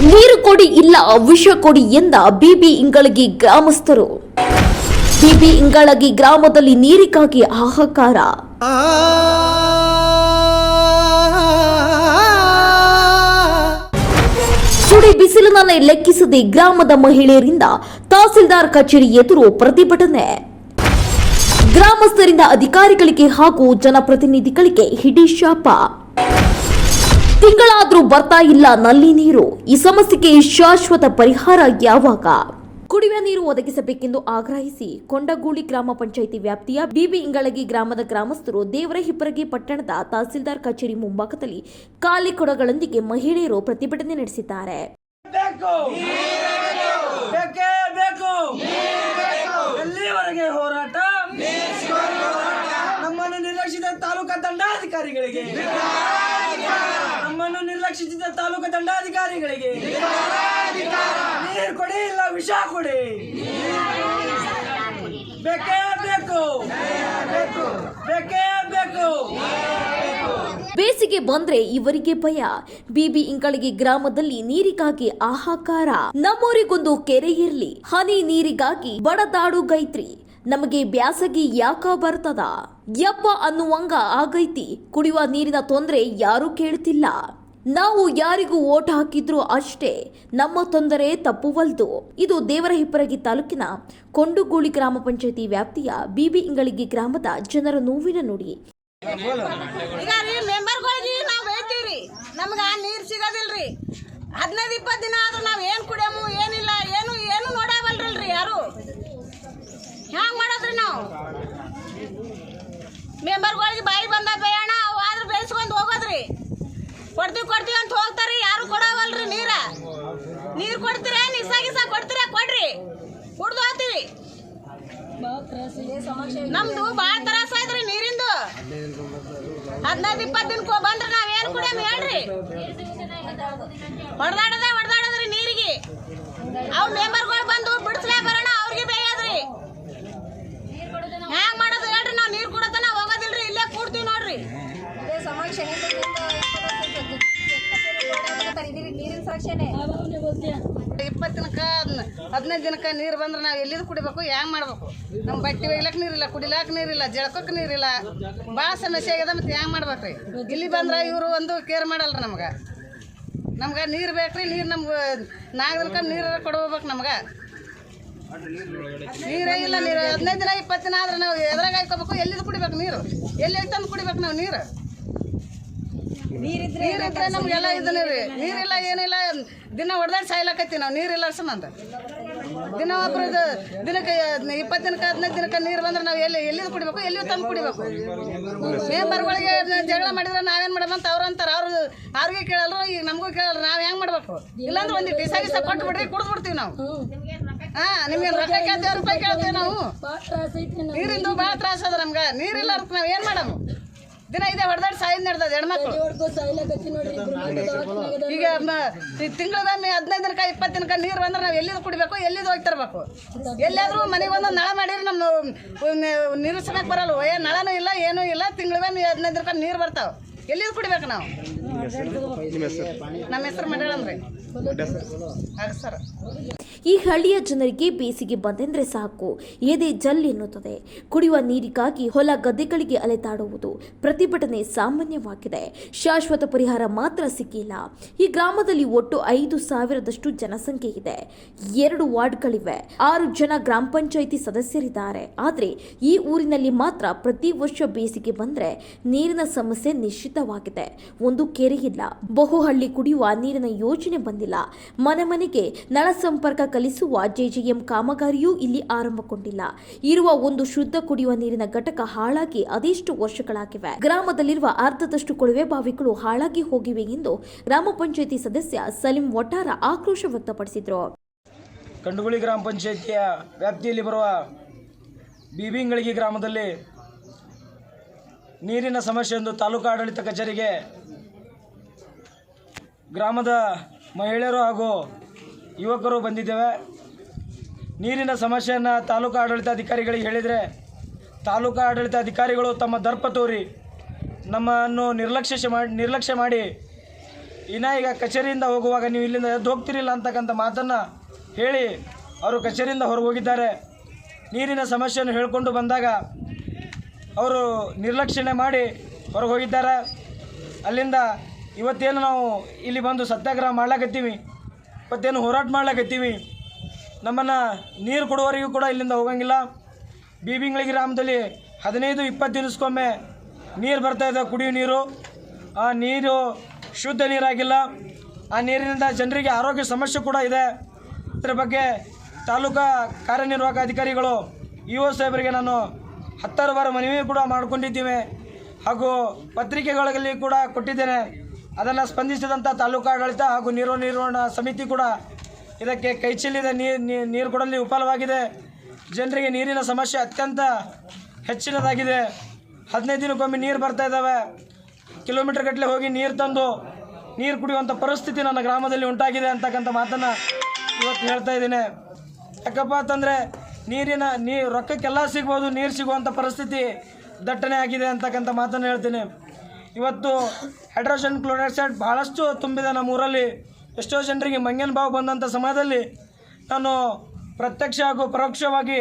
ನೀರು ಕೊಡಿ ಇಲ್ಲ, ವಿಷ ಕೊಡಿ ಎಂದ ಬಿಬಿ ಇಂಗಳಗಿ ಗ್ರಾಮಸ್ಥರು. ಬಿಬಿ ಇಂಗಳಗಿ ಗ್ರಾಮದಲ್ಲಿ ನೀರಿಗಾಗಿ ಹಾಹಾಕಾರ. ಸುಡಿ ಬಿಸಿಲಿನನ್ನೇ ಲೆಕ್ಕಿಸದೆ ಗ್ರಾಮದ ಮಹಿಳೆಯರಿಂದ ತಹಸೀಲ್ದಾರ್ ಕಚೇರಿ ಎದುರು ಪ್ರತಿಭಟನೆ. ಗ್ರಾಮಸ್ಥರಿಂದ ಅಧಿಕಾರಿಗಳಿಗೆ ಹಾಗೂ ಜನಪ್ರತಿನಿಧಿಗಳಿಗೆ ಹಿಡಿ ಶಾಪ. ತಿಂಗಳಾದ್ರೂ ಬರ್ತಾ ಇಲ್ಲ, ನಲ್ಲಿ ನೀರು. ಈ ಸಮಸ್ಯೆಗೆ ಶಾಶ್ವತ ಪರಿಹಾರ ಯಾವಾಗ? ಕುಡಿಯುವ ನೀರು ಒದಗಿಸಬೇಕೆಂದು ಆಗ್ರಹಿಸಿ ಕೊಂಡಗೂಳಿ ಗ್ರಾಮ ಪಂಚಾಯಿತಿ ವ್ಯಾಪ್ತಿಯ ಬಿಬಿ ಇಂಗಳಗಿ ಗ್ರಾಮದ ಗ್ರಾಮಸ್ಥರು ದೇವರ ಹಿಪ್ಪರಗಿ ಪಟ್ಟಣದ ತಹಸೀಲ್ದಾರ್ ಕಚೇರಿ ಮುಂಭಾಗದಲ್ಲಿ ಖಾಲಿ ಕೊಡಗಳೊಂದಿಗೆ ಮಹಿಳೆಯರು ಪ್ರತಿಭಟನೆ ನಡೆಸಿದ್ದಾರೆ. ಹೋರಾಟ? ತಾಲೂಕಾ ದಂಡಾಧಿಕಾರಿಗಳಿಗೆ. ನಮ್ಮನ್ನು ನಿರ್ಲಕ್ಷಿಸಿದ ತಾಲೂಕು ದಂಡಾಧಿಕಾರಿಗಳಿಗೆ ನೀರು ಕೊಡಿ ಇಲ್ಲ, ವಿಷ ಕೊಡಿ. ಬೇಸಿಗೆ ಬಂದ್ರೆ ಇವರಿಗೆ ಭಯ. ಬಿಬಿ ಇಂಗಳಿಗೆ ಗ್ರಾಮದಲ್ಲಿ ನೀರಿಗಾಗಿ ಆಹಾಕಾರ. ನಮ್ಮೂರಿಗೊಂದು ಕೆರೆ ಇರ್ಲಿ, ಹನಿ ನೀರಿಗಾಗಿ ಬಡದಾಡು ಗೈತ್ರಿ. ನಮಗೆ ಬ್ಯಾಸಗಿ ಯಾಕ ಬರ್ತದ? ಯಪ್ಪ ಅನ್ನುವಂಗ ಆಗೈತಿ. ಕುಡಿಯುವ ನೀರಿನ ತೊಂದರೆ ಯಾರೂ ಕೇಳ್ತಿಲ್ಲ. ನಾವು ಯಾರಿಗೂ ಓಟ್ ಹಾಕಿದ್ರು ಅಷ್ಟೇ ನಮ್ಮ ತೊಂದರೆ ತಪ್ಪುವಲ್ದು. ಇದು ದೇವರ ಹಿಪ್ಪರಗಿ ತಾಲೂಕಿನ ಕೊಂಡುಗೂಳಿ ಗ್ರಾಮ ಪಂಚಾಯಿತಿ ವ್ಯಾಪ್ತಿಯ ಬಿಬಿ ಇಂಗಳಿಗೆ ಗ್ರಾಮದ ಜನರ ನೋವಿನ ನುಡಿ. ನಮ್ಗೆ ನೀರು ಸಿಗೋದಿಲ್ರಿ. ಹದಿನೈದು, ಇಪ್ಪತ್ತು ದಿನ ಆದ್ರೂ ನಾವು ಏನು ಕುಡಿಯಮು, ಏನಿಲ್ಲ, ಏನು ಏನು ನೋಡವಲ್ರಲ್ರಿ ಯಾರು? ಹ್ಯಾಂಗ ಮಾಡೋದ್ರಿ ನಾವು? ಮೆಂಬರ್ಗಳಿಗೆ ಬಾಯಿ ಬಂದ ಬೇಯಣ ಅವು ಆದ್ರೆ ಬೇಯಿಸ್ಕೊಂಡು ಹೋಗೋದ್ರಿ ಕೊಡ್ತೀವಿ ಕೊಡ್ತೀವಿ ಅಂತ ಹೋಗ್ತಾರೆ. ಯಾರು ಕೊಡವಲ್ರಿ ನೀರ? ನೀರು ಕೊಡ್ತೀರ? ನಿಸಾ ಗಿಸ ಕೊಡ್ತೀರಾ? ಕೊಡ್ರಿ. ಕುಡ್ದು ಹೋಗ್ತೀವಿ. ನಮ್ದು ಭಾಳ ತ್ರಾಸ ಐತ್ರಿ ನೀರಿಂದು. ಹದಿನೈದು, ಇಪ್ಪತ್ತು ದಿನಕ್ಕೆ ಬಂದ್ರೆ ನಾವ್ ಏನ್ ಕುಡಿಯಮ್ ಹೇಳ್ರಿ. ಹೊಡೆದಾಡದೆ, ಹೊಡೆದಾಡದ್ರಿ ನೀರಿಗೆ. ಅವ್ ಮೆಂಬರ್ಗಳು ಇಪ್ಪತ್ತು ದಿನಕ್ಕ ಹದಿನೈದು ದಿನಕ್ಕೆ ನೀರು ಬಂದ್ರೆ ನಾವು ಎಲ್ಲಿದ್ ಕುಡಿಬೇಕು, ಹ್ಯಾಂಗ್ ಮಾಡ್ಬೇಕು? ನಮ್ಮ ಬಟ್ಟೆ ಒಯ್ಲಕ್ ನೀರಿಲ್ಲ, ಕುಡಿಲಾಕ ನೀರಿಲ್ಲ ಜಳಕಕ್ಕೆ ನೀರಿಲ್ಲ. ಭಾಳ ಸಮಸ್ಯೆ ಆಗ್ಯದ ಮತ್ತೆ ಹ್ಯಾಂಗ್ ಮಾಡ್ಬೇಕ್ರಿ? ಇಲ್ಲಿ ಬಂದ್ರೆ ಇವರು ಒಂದು ಕೇರ್ ಮಾಡಲ್ರಿ ನಮ್ಗೆ. ನಮ್ಗೆ ನೀರು ಬೇಕ್ರಿ, ನೀರು ನಮ್ಗೆ ನಾಗರಿಕ ನೀರು ಕೊಡ್ಬೇಕು ನಮ್ಗೆ. ನೀರೇ ಇಲ್ಲ, ನೀರು ಹದಿನೈದು ದಿನ ಇಪ್ಪತ್ತು ದಿನ ಆದ್ರೆ ನಾವು ಎದ್ರಾಗ ಹಾಕೋಬೇಕು ಎಲ್ಲಿದ್ ಕುಡಿಬೇಕು ನೀರು? ಎಲ್ಲಿ ತಂದು ಕುಡಿಬೇಕು ನಾವು ನೀರು? ನೀರಿದ್ರೆ ನಮ್ಗೆಲ್ಲ ಇದನ್ನ ರೀ. ನೀರಿಲ್ಲ ಏನಿಲ್ಲ ದಿನ ಹೊಡೆದಾಡಿ ಸಾಯ್ಲಾಕತ್ತಿ ನಾವು. ನೀರಿಲ್ಲ ಸಂಬಂಧ ದಿನ ಒಬ್ರು ದಿನಕ್ಕೆ ಇಪ್ಪತ್ತು ದಿನಕ್ಕೆ ಹದಿನೈದು ದಿನಕ್ಕೆ ನೀರು ಬಂದ್ರೆ ನಾವು ಎಲ್ಲಿ ಎಲ್ಲಿದು ಕುಡಿಬೇಕು ಎಲ್ಲಿ ತಂದು ಕುಡಿಬೇಕು. ಮೆಂಬರ್ಗಳಿಗೆ ಜಗಳ ಮಾಡಿದ್ರೆ ನಾವೇನು ಮಾಡೋದಂತ ಅವ್ರು ಅಂತಾರೆ. ಅವ್ರು ಅವ್ರಿಗೆ ಕೇಳಲ್ರು ಈಗ ನಮಗೂ ಕೇಳಲ್ರು ನಾವು ಹೆಂಗೆ ಮಾಡ್ಬೇಕು? ಇಲ್ಲಾಂದ್ರೆ ಒಂದು ಡಿಸ ಗಿಸ ಕೊಟ್ಟು ಬಿಡ್ರಿ ಕುಡ್ದು ಬಿಡ್ತೀವಿ ನಾವು. ಹಾ ನಿಮ್ಗೆ ರೊಕ್ಕ ಕೇಳ್ತೀವಿ ರೂಪಾಯಿ ಕೇಳ್ತೀವಿ ನಾವು. ನೀರಿಂದು ಭಾಳ ತ್ರಾಸ ಅದ ನಮ್ಗೆ. ನೀರಿಲ್ಲ ನಾವ್ ನಾವು ಏನು ಮಾಡము ದಿನ ಇದೆ ಹೊಡೆದಾಡಿ ಸಾಯಿದ್ ನಡ್ದದ ಹೆಣ್ಮಕ್ಳು. ಈಗ ತಿಂಗಳಿಗೊಮ್ಮೆ ಹದಿನೈದು ದಿನಕ್ಕೆ ಇಪ್ಪತ್ತು ದಿನಕ್ಕೆ ನೀರು ಬಂದ್ರೆ ನಾವು ಎಲ್ಲಿದು ಕುಡಿಬೇಕು ಎಲ್ಲಿದು ಹೋಗಿ ತರಬೇಕು ಎಲ್ಲಿಯಾದ್ರೂ ಮನೆಗೆ ಒಂದು ನಳ ಮಾಡಿದ್ರೆ ನಮ್ಮ ನೀರು ಸಮಯಕ್ಕೆ ಬರಲ್ಲ. ಏ ನಳನು ಇಲ್ಲ ಏನೂ ಇಲ್ಲ ತಿಂಗಳದ ಹದಿನೈದು ದಿನಕ ನೀರು ಬರ್ತಾವೆ. ಎಲ್ಲಿದು ಕುಡಿಬೇಕು ನಾವು? ನಮ್ಮ ಹೆಸರು? ಆಗ ಸರ್. ಈ ಹಳ್ಳಿಯ ಜನರಿಗೆ ಬೇಸಿಗೆ ಬಂದೆಂದ್ರೆ ಸಾಕು. ಎದೆ ಜಲ್ ಎನ್ನುತ್ತದೆ. ಕುಡಿಯುವ ನೀರಿಗಾಗಿ ಹೊಲ ಗದ್ದೆಗಳಿಗೆ ಅಲೆತಾಡುವುದು ಪ್ರತಿಭಟನೆ ಸಾಮಾನ್ಯವಾಗಿದೆ. ಶಾಶ್ವತ ಪರಿಹಾರ ಮಾತ್ರ ಸಿಕ್ಕಿಲ್ಲ. ಈ ಗ್ರಾಮದಲ್ಲಿ ಒಟ್ಟು ಐದು ಸಾವಿರದಷ್ಟು ಜನಸಂಖ್ಯೆ ಇದೆ. ಎರಡು ವಾರ್ಡ್ಗಳಿವೆ. ಆರು ಜನ ಗ್ರಾಮ ಪಂಚಾಯಿತಿ ಸದಸ್ಯರಿದ್ದಾರೆ. ಆದರೆ ಈ ಊರಿನಲ್ಲಿ ಮಾತ್ರ ಪ್ರತಿ ವರ್ಷ ಬೇಸಿಗೆ ಬಂದ್ರೆ ನೀರಿನ ಸಮಸ್ಯೆ ನಿಶ್ಚಿತವಾಗಿದೆ. ಒಂದು ಕೆರೆ ಇಲ್ಲ ಬಹುಹಳ್ಳಿ ಕುಡಿಯುವ ನೀರಿನ ಯೋಜನೆ ಬಂದಿಲ್ಲ. ಮನೆ ಮನೆಗೆ ನಳ ಸಂಪರ್ಕ ಕಲಿಸುವ ಜೆಜೆಎಂ ಕಾಮಗಾರಿಯೂ ಇಲ್ಲಿ ಆರಂಭಗೊಂಡಿಲ್ಲ. ಇರುವ ಒಂದು ಶುದ್ಧ ಕುಡಿಯುವ ನೀರಿನ ಘಟಕ ಹಾಳಾಗಿ ಅದೆಷ್ಟು ವರ್ಷಗಳಾಗಿವೆ? ಗ್ರಾಮದಲ್ಲಿರುವ ಅರ್ಧದಷ್ಟು ಕೊಳವೆ ಬಾವಿಗಳು ಹಾಳಾಗಿ ಹೋಗಿವೆ ಎಂದು ಗ್ರಾಮ ಪಂಚಾಯಿತಿ ಸದಸ್ಯ ಸಲೀಂ ವಟಾರ ಆಕ್ರೋಶ ವ್ಯಕ್ತಪಡಿಸಿದರು. ಕಂಡುಗುಳಿ ಗ್ರಾಮ ಪಂಚಾಯಿತಿಯ ವ್ಯಾಪ್ತಿಯಲ್ಲಿ ಬರುವ ಬೀಬಿಂಗಳಿಗೆ ಗ್ರಾಮದಲ್ಲಿ ನೀರಿನ ಸಮಸ್ಯೆ ಎಂದು ತಾಲೂಕು ಆಡಳಿತ ಕಚೇರಿಗೆ ಗ್ರಾಮದ ಮಹಿಳೆಯರು ಹಾಗೂ ಯುವಕರು ಬಂದಿದ್ದೇವೆ. ನೀರಿನ ಸಮಸ್ಯೆಯನ್ನು ತಾಲೂಕು ಆಡಳಿತಾಧಿಕಾರಿಗಳಿಗೆ ಹೇಳಿದರೆ, ತಾಲೂಕು ಆಡಳಿತಾಧಿಕಾರಿಗಳು ತಮ್ಮ ದರ್ಪ ತೋರಿ ನಮ್ಮನ್ನು ನಿರ್ಲಕ್ಷ್ಯ ಮಾಡಿ ನಿರ್ಲಕ್ಷ್ಯ ಮಾಡಿ ಇನ್ನ ಈಗ ಕಚೇರಿಯಿಂದ ಹೋಗುವಾಗ ನೀವು ಇಲ್ಲಿಂದ ಎದ್ದು ಹೋಗ್ತಿರಿಲ್ಲ ಅಂತಕ್ಕಂಥ ಮಾತನ್ನು ಹೇಳಿ ಅವರು ಕಚೇರಿಯಿಂದ ಹೊರಗೆ ಹೋಗಿದ್ದಾರೆ ನೀರಿನ ಸಮಸ್ಯೆಯನ್ನು ಹೇಳಿಕೊಂಡು ಬಂದಾಗ ಅವರು ನಿರ್ಲಕ್ಷಣೆ ಮಾಡಿ ಹೊರಗೆ ಹೋಗಿದ್ದಾರೆ ಅಲ್ಲಿಂದ ಇವತ್ತೇನು ನಾವು ಇಲ್ಲಿ ಬಂದು ಸತ್ಯಾಗ್ರಹ ಮಾಡ್ಲಾಕತ್ತೀವಿ. ಇವತ್ತೇನು ಹೋರಾಟ ಮಾಡ್ಲಾಕತ್ತೀವಿ. ನಮ್ಮನ್ನು ನೀರು ಕೊಡುವವರಿಗೂ ಕೂಡ ಇಲ್ಲಿಂದ ಹೋಗಂಗಿಲ್ಲ. ಬೀಬಿಂಗ್ಳಿ ಗ್ರಾಮದಲ್ಲಿ ಹದಿನೈದು, ಇಪ್ಪತ್ತು ದಿನಕ್ಕೊಮ್ಮೆ ನೀರು ಬರ್ತಾ ಇದೆ, ಕುಡಿಯೋ ನೀರು. ಆ ನೀರು ಶುದ್ಧ ನೀರಾಗಿಲ್ಲ. ಆ ನೀರಿನಿಂದ ಜನರಿಗೆ ಆರೋಗ್ಯ ಸಮಸ್ಯೆ ಕೂಡ ಇದೆ. ಇದರ ಬಗ್ಗೆ ತಾಲೂಕಾ ಕಾರ್ಯನಿರ್ವಾಹಕ ಅಧಿಕಾರಿಗಳು, ಇ ಒ ಸಾಹೇಬರಿಗೆ ನಾನು ಹತ್ತಾರು ಬಾರ ಮನವಿ ಕೂಡ ಮಾಡಿಕೊಂಡಿದ್ದೀವಿ. ಹಾಗೂ ಪತ್ರಿಕೆಗಳಲ್ಲಿ ಕೂಡ ಕೊಟ್ಟಿದ್ದೇನೆ. ಅದನ್ನು ಸ್ಪಂದಿಸಿದಂಥ ತಾಲೂಕು ಆಡಳಿತ ಹಾಗೂ ನೀರು ನಿರ್ವಹಣಾ ಸಮಿತಿ ಕೂಡ ಇದಕ್ಕೆ ಕೈ ಚೆಲ್ಲಿದೆ. ನೀರು ನೀರು ಕೊಡಲಿ ವಿಫಲವಾಗಿದೆ ಜನರಿಗೆ ನೀರಿನ ಸಮಸ್ಯೆ ಅತ್ಯಂತ ಹೆಚ್ಚಿನದಾಗಿದೆ. ಹದಿನೈದು ದಿನಕ್ಕೊಮ್ಮೆ ನೀರು ಬರ್ತಾ ಇದ್ದಾವೆ. ಕಿಲೋಮೀಟರ್ ಗಟ್ಟಲೆ ಹೋಗಿ ನೀರು ತಂದು ನೀರು ಕುಡಿಯುವಂಥ ಪರಿಸ್ಥಿತಿ ನನ್ನ ಗ್ರಾಮದಲ್ಲಿ ಉಂಟಾಗಿದೆ ಅಂತಕ್ಕಂಥ ಮಾತನ್ನು ಇವತ್ತು ಹೇಳ್ತಾ ಇದ್ದೀನಿ. ಯಾಕಪ್ಪ ಅಂತಂದರೆ ನೀರಿನ, ನೀ, ರೊಕ್ಕಕ್ಕೆಲ್ಲ ಸಿಗ್ಬೋದು, ನೀರು ಸಿಗುವಂಥ ಪರಿಸ್ಥಿತಿ ದಟ್ಟಣೆ ಆಗಿದೆ ಅಂತಕ್ಕಂಥ ಮಾತನ್ನು ಹೇಳ್ತೀನಿ. ಇವತ್ತು ಹೈಡ್ರೋಜನ್ ಕ್ಲೋರೈಡ್ ಭಾಳಷ್ಟು ತುಂಬಿದೆ ನಮ್ಮ ಊರಲ್ಲಿ ಎಷ್ಟೋ ಜನರಿಗೆ ಮಂಗನ ಬಾವು ಬಂದಂಥ ಸಮಯದಲ್ಲಿ ನಾನು ಪ್ರತ್ಯಕ್ಷ ಹಾಗೂ ಪರೋಕ್ಷವಾಗಿ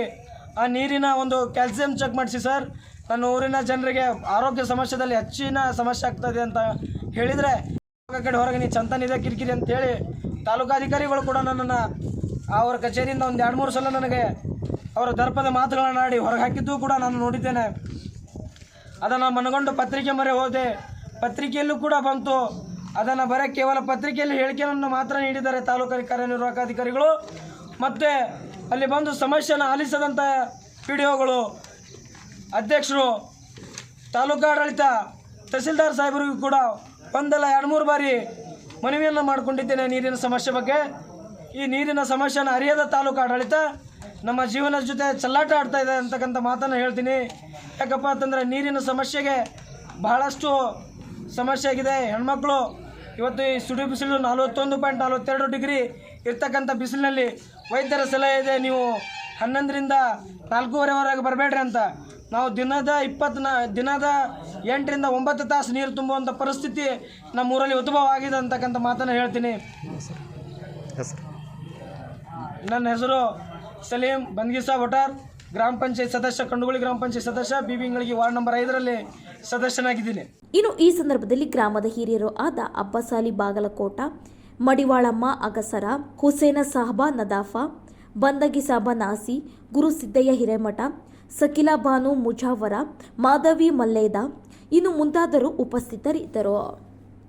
ಆ ನೀರಿನ ಒಂದು ಕ್ಯಾಲ್ಸಿಯಂ ಚೆಕ್ ಮಾಡಿಸಿ ಸರ್. ನನ್ನ ಊರಿನ ಜನರಿಗೆ ಆರೋಗ್ಯ ಸಮಸ್ಯೆದಲ್ಲಿ ಹೆಚ್ಚಿನ ಸಮಸ್ಯೆ ಆಗ್ತದೆ ಅಂತ ಹೇಳಿದರೆ ಕಡೆ ಹೊರಗೆ ನೀ ಚಂತನಿದೆ ಕಿರಿಕಿರಿ ಅಂತೇಳಿ ತಾಲೂಕಾಧಿಕಾರಿಗಳು ಕೂಡ ನನ್ನನ್ನು ಅವರ ಕಚೇರಿಯಿಂದ ಒಂದು ಎರಡು ಮೂರು ಸಲ ನನಗೆ ಅವರ ದರ್ಪದ ಮಾತುಗಳನ್ನು ಆಡಿ ಹೊರಗೆ ಹಾಕಿದ್ದು ಕೂಡ ನಾನು ನೋಡಿದ್ದೇನೆ. ಅದನ್ನು ಮನಗೊಂಡು ಪತ್ರಿಕೆ ಮೊರೆ ಹೋದೆ. ಪತ್ರಿಕೆಯಲ್ಲೂ ಕೂಡ ಬಂತು. ಅದನ್ನು ಬರೋ ಕೇವಲ ಪತ್ರಿಕೆಯಲ್ಲಿ ಹೇಳಿಕೆಯನ್ನು ಮಾತ್ರ ನೀಡಿದ್ದಾರೆ ತಾಲೂಕು ಕಾರ್ಯನಿರ್ವಾಹಕ ಅಧಿಕಾರಿಗಳು ಮತ್ತು ಅಲ್ಲಿ ಬಂದು ಸಮಸ್ಯೆನ ಆಲಿಸದಂಥ ಪಿ ಡಿ ಒಗಳು ಅಧ್ಯಕ್ಷರು, ತಾಲೂಕು ಆಡಳಿತ, ತಹಸೀಲ್ದಾರ್ ಸಾಹೇಬರಿಗೂ ಕೂಡ ಒಂದಲ್ಲ ಎರಡು ಮೂರು ಬಾರಿ ಮನವಿಯನ್ನು ಮಾಡಿಕೊಂಡಿದ್ದೇನೆ ನೀರಿನ ಸಮಸ್ಯೆ ಬಗ್ಗೆ. ಈ ನೀರಿನ ಸಮಸ್ಯೆನ ಅರಿಯದ ತಾಲೂಕು ಆಡಳಿತ ನಮ್ಮ ಜೀವನದ ಜೊತೆ ಚಲ್ಲಾಟ ಆಡ್ತಾ ಇದೆ ಅಂತಕ್ಕಂಥ ಮಾತನ್ನು ಹೇಳ್ತೀನಿ. ಯಾಕಪ್ಪ ಅಂತಂದರೆ ನೀರಿನ ಸಮಸ್ಯೆಗೆ ಬಹಳಷ್ಟು ಸಮಸ್ಯೆ ಆಗಿದೆ. ಹೆಣ್ಮಕ್ಳು ಇವತ್ತು ಈ ಸುಡಿ ಬಿಸಿಲು ನಲವತ್ತೊಂದು ಪಾಯಿಂಟ್ ನಲವತ್ತೆರಡು ಡಿಗ್ರಿ ಇರ್ತಕ್ಕಂಥ ಬಿಸಿಲಿನಲ್ಲಿ ವೈದ್ಯರ ಸಲಹೆ ಇದೆ. ನೀವು ಹನ್ನೊಂದರಿಂದ ನಾಲ್ಕೂವರೆವರೆಗೆ ಬರಬೇಡ್ರಿ ಅಂತ. ನಾವು ದಿನದ ಇಪ್ಪತ್ತು ದಿನದ ಎಂಟರಿಂದ ಒಂಬತ್ತು ತಾಸು ನೀರು ತುಂಬುವಂಥ ಪರಿಸ್ಥಿತಿ ನಮ್ಮ ಊರಲ್ಲಿ ಉದ್ಭವ ಆಗಿದೆ ಅಂತಕ್ಕಂಥ ಮಾತನ್ನು ಹೇಳ್ತೀನಿ. ನನ್ನ ಹೆಸರು ಸಲೀಂ ಬಂದ್ಗಿಸಾ ವಟಾರ್ ಗ್ರಾಮ ಪಂಚಾಯತ್ ಸದಸ್ಯ ಕಂಡುಗುಳಿ ಗ್ರಾಮ ಪಂಚಾಯತ್ ಸದಸ್ಯ ಬಿಬಿಂಗಳಿಗೆ ವಾರ್ಡ್ ನಂಬರ್ ಐದರಲ್ಲಿ ಸದಸ್ಯನಾಗಿದ್ದೀನಿ. ಇನ್ನು ಈ ಸಂದರ್ಭದಲ್ಲಿ ಗ್ರಾಮದ ಹಿರಿಯರು ಆದ ಅಬ್ಬಸಾಲಿ ಬಾಗಲಕೋಟ, ಮಡಿವಾಳಮ್ಮ ಅಗಸರ, ಹುಸೇನ ಸಾಹಬ ನದಾಫಾ, ಬಂದಗಿ ಸಾಬ ನಾಸಿ, ಗುರು ಸಿದ್ದಯ್ಯ ಹಿರೇಮಠ, ಸಕಿಲಾ ಬಾನು ಮುಜಾವರ, ಮಾಧವಿ ಮಲ್ಲೇದ, ಇನ್ನು ಮುಂತಾದರು ಉಪಸ್ಥಿತರಿದ್ದರು.